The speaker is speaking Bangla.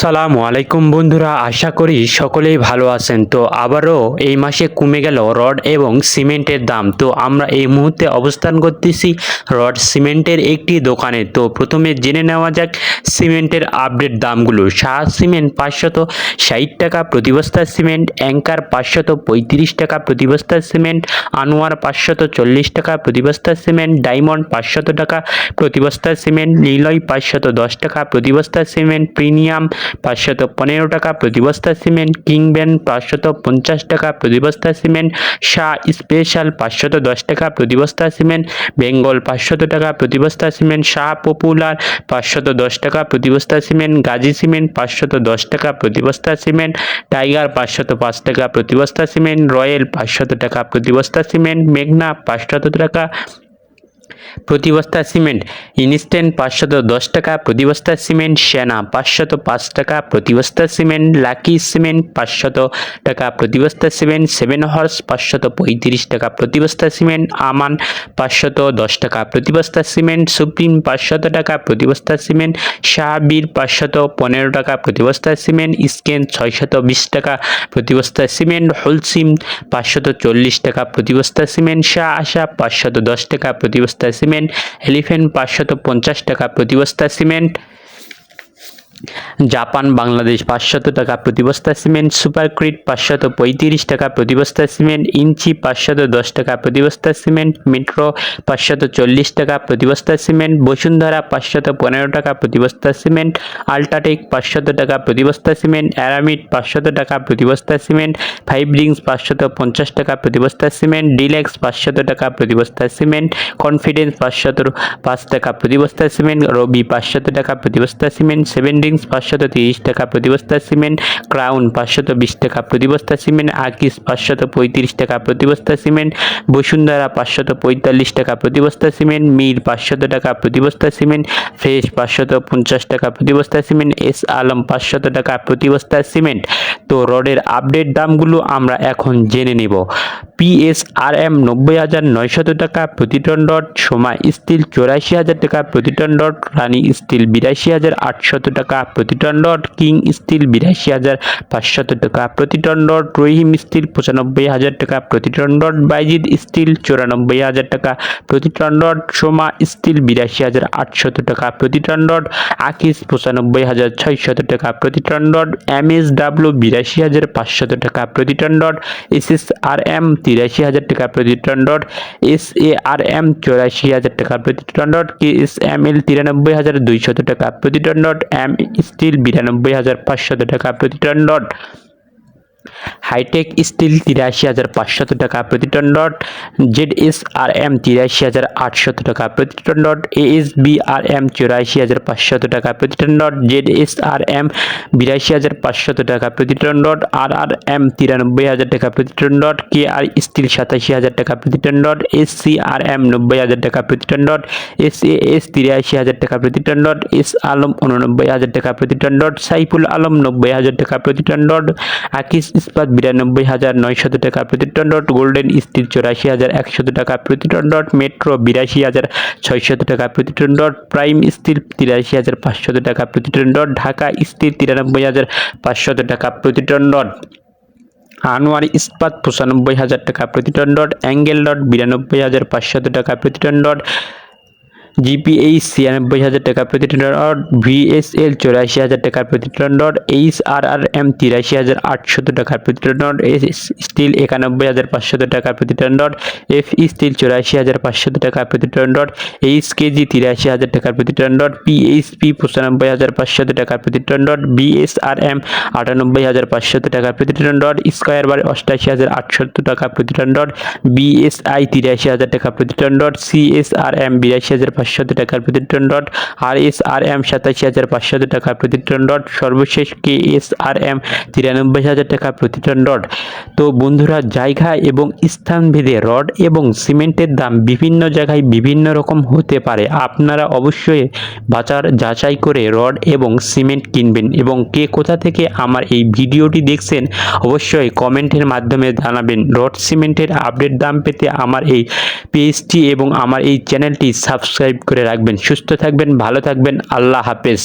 সালামু আলাইকুম বন্ধুরা, আশা করি সকলেই ভালো আছেন। তো আবারও এই মাসে কমে গেল রড এবং সিমেন্টের দাম। তো আমরা এই মুহূর্তে অবস্থান করতেছি রড সিমেন্টের একটি দোকানে। তো প্রথমে জেনে নেওয়া যাক সিমেন্টের আপডেট দামগুলো। শাহ সিমেন্ট পাঁচশত ষাট টাকা প্রতি বস্তা সিমেন্ট, অ্যাঙ্কার পাঁচশত পঁয়ত্রিশ টাকা প্রতি বস্তা সিমেন্ট, আনোয়ার পাঁচশত চল্লিশ টাকা প্রতি বস্তা সিমেন্ট, ডায়মন্ড পাঁচশত টাকা প্রতি বস্তা সিমেন্ট, নিলয় পাঁচশত দশ টাকা প্রতি বস্তা সিমেন্ট, প্রিমিয়াম পাঁচশত পনেরো টাকা প্রতি বস্তা সিমেন্ট কিংব্যান পাঁচশত পঞ্চাশ টাকা প্রতি বস্তা সিমেন্ট, শাহ স্পেশাল পাঁচশত দশ টাকা প্রতি বস্তা সিমেন্ট, বেঙ্গল পাঁচশত টাকা প্রতি বস্তা সিমেন্ট, শাহ পপুলার পাঁচশত দশ টাকা প্রতি বস্তা সিমেন্ট, গাজী সিমেন্ট পাঁচশত দশ টাকা প্রতি বস্তা সিমেন্ট, টাইগার পাঁচশত পাঁচ টাকা প্রতি বস্তা সিমেন্ট রয়্যাল পাঁচশত টাকা প্রতি বস্তা সিমেন্ট, মেঘনা পাঁচশত টাকা প্রতি বস্তা সিমেন্ট ইনস্ট্যান্ট পাঁচশত দশ টাকা প্রতি বস্তা সিমেন্ট সেনা পাঁচশত পাঁচ টাকা প্রতি বস্তা সিমেন্ট লাকি সিমেন্ট পাঁচশত টাকা প্রতি বস্তা সিমেন্ট সেভেন হর্স পাঁচশত পঁয়ত্রিশ টাকা প্রতি বস্তা সিমেন্ট আমান পাঁচশত দশ টাকা প্রতি বস্তা সিমেন্ট সুপ্রিম পাঁচশত টাকা প্রতি বস্তা সিমেন্ট শাহবীর পাঁচশত পনেরো টাকা প্রতি বস্তা সিমেন্ট স্কেন ছয়শত বিশ টাকা প্রতি বস্তা সিমেন্ট হোলসিম পাঁচশত চল্লিশ টাকা প্রতি বস্তা সিমেন্ট শাহ আশা পাঁচশত দশ টাকা প্রতি বস্তা সিমেন্ট এলিফেন্ট পাঁচশত পঞ্চাশ টাকা প্রতি বস্তা সিমেন্ট। জাপান বাংলাদেশ পাঁচশত টাকা প্রতি বস্তা সিমেন্ট সুপার ক্রিট পাঁচশত পঁয়ত্রিশ টাকা প্রতি বস্তা সিমেন্ট ইঞ্চি পাঁচশত দশ টাকা প্রতি বস্তা সিমেন্ট মেট্রো পাঁচশত চল্লিশ টাকা প্রতি বস্তা সিমেন্ট বসুন্ধরা পাঁচশত পনেরো টাকা প্রতি বস্তা সিমেন্ট আল্ট্রাটেক পাঁচশত টাকা প্রতি বস্তা সিমেন্ট অ্যারামিড পাঁচশত টাকা প্রতি বস্তা সিমেন্ট ফাইভ রিংস পাঁচশত পঞ্চাশ টাকা প্রতি বস্তা সিমেন্ট ডিলেক্স পাঁচশত টাকা প্রতি বস্তা সিমেন্ট কনফিডেন্স পাঁচশত পাঁচ টাকা প্রতি বস্তা সিমেন্ট রবি পাঁচশত টাকা প্রতি বস্তা সিমেন্ট সেভেন রিংস পাঁচশত তিরিশ টাকা প্রতি বস্তা সিমেন্ট, ক্রাউন পাঁচশত বিশ টাকা প্রতি বস্তা সিমেন্ট আকিস পাঁচশত পঁয়ত্রিশ টাকা প্রতি বস্তা সিমেন্ট, বসুন্ধরা পাঁচশত পঁয়তাল্লিশ টাকা প্রতি বস্তা সিমেন্ট, মীর পাঁচশত টাকা প্রতি বস্তা সিমেন্ট, ফ্রেশ পাঁচশত পঞ্চাশ টাকা প্রতি বস্তা সিমেন্ট, এস আলম পাঁচশত টাকা প্রতি বস্তা সিমেন্ট। তো রডের আপডেট দামগুলো আমরা এখন জেনে নিব। পিএসআরএম নব্বই হাজার নয়শত টাকা প্রতি টন রড সোমা স্টিল চৌরাশি হাজার টাকা প্রতি টন রড রানী স্টিল বিরাশি হাজার আটশত টাকা প্রতি টন রড কিং স্টিল বিরাশি হাজার পাঁচশত টাকা প্রতি টন রড রহিম স্টিল পঁচানব্বই হাজার টাকা প্রতি টন রড বাইজিদ স্টিল চৌরানব্বই হাজার টাকা প্রতি টন রড সোমা স্টিল বিরাশি হাজার আটশত টাকা প্রতি টন রড আকিস পঁচানব্বই হাজার ছয়শত টাকা প্রতি ton rod M S W বিরাশি হাজার পাঁচশত টাকা প্রতি ton rod S S R M তিরাশি হাজার টাকা প্রতি ton dot S A R M চৌরাশি হাজার টাকা প্রতি ton dot K S M L তিরানব্বই হাজার দুইশত টাকা প্রতি টন ডট এম স্টিল বিরানব্বই হাজার পাঁচশত টাকা প্রতি টন রড হাইটেক স্টিল তিরাশি হাজার পাঁচশত টাকা প্রতি ton dot Z S R M তিরাশি হাজার আটশত টাকা প্রতি ton dot A S B R M চৌরাশি হাজার পাঁচশত টাকা প্রতি ton dot Z S R M বিরাশি হাজার পাঁচশত টাকা প্রতি ton dot R R M তিরানব্বই হাজার টাকা প্রতি ton dot K R steel সাতাশি হাজার টাকা প্রতি ton dot S C R M নব্বই হাজার টাকা প্রতি ton dot S A S তিরাশি হাজার টাকা প্রতি টন ডট এস আলম উননব্বই হাজার টাকা প্রতি টন ডট সাইফুল আলম নব্বই হাজার টাকা প্রতি টন ডট আকিস ইস্পাত বিরানব্বই হাজার নয়শত টাকা, প্রতি টন ডট গোল্ডেন স্টিল চৌরাশি হাজার একশত টাকা, প্রতি টন ডট মেট্রো বিরাশি হাজার ছয়শত টাকা, প্রতি টন ডট প্রাইম স্টিল তিরাশি হাজার পাঁচশত টাকা, প্রতি টন ডট ঢাকা স্টিল তিরানব্বই হাজার পাঁচশত টাকা, প্রতি টন ডট আনোয়ার ইস্পাত পঁচানব্বই হাজার টাকা, প্রতি টন ডট অ্যাঙ্গেল ডট বিরানব্বই হাজার পাঁচশত টাকা, প্রতি টন ডট জিপিএইচ ছিয়ানব্বই হাজার টাকা প্রতি টন ডট ভিএসএল চৌরাশি হাজার টাকা প্রতি ton dot H R R M তিরাশি হাজার আটশত টাকা প্রতি টন ডট এস স্টিল একানব্বই হাজার পাঁচশত টাকা প্রতি টন ডট এফ স্টিল চৌরাশি হাজার পাঁচশত টাকা প্রতি টন ডট এইচ কেজি তিরাশি হাজার টাকা প্রতি টন ডট পিএইচপি পঁচানব্বই হাজার পাঁচশত টাকা প্রতি টন ডট বিএসআরএম আটানব্বই হাজার পাঁচশত টাকা প্রতি টন ডট স্কোয়ার বার অষ্টাশি হাজার আটশত টাকা প্রতি টন ডট বিএসআই তিরাশি হাজার টাকা প্রতি টন ডট সিএসআরএম বিরাশি হাজার পাঁচশত টাকার প্রতি ton dot R S R M সাতাশি হাজার পাঁচশত টাকা প্রতি টন ডট সর্বশেষ কে এস আর এম তিরানব্বই হাজার টাকা প্রতি টন ডট। তো বন্ধুরা, জায়গা এবং স্থানভেদে রড এবং সিমেন্টের দাম বিভিন্ন জায়গায় বিভিন্ন রকম হতে পারে। আপনারা অবশ্যই বাজার যাচাই করে রড এবং সিমেন্ট কিনবেন এবং কে কোথা থেকে আমার এই ভিডিওটি দেখছেন অবশ্যই কমেন্টের মাধ্যমে জানাবেন। রড সিমেন্টের আপডেট দাম পেতে আমার এই পেজটি এবং আমার এই চ্যানেলটি সাবস্ক্রাইব করে রাখবেন। সুস্থ থাকবেন ভালো থাকবেন। আল্লাহ হাফেজ।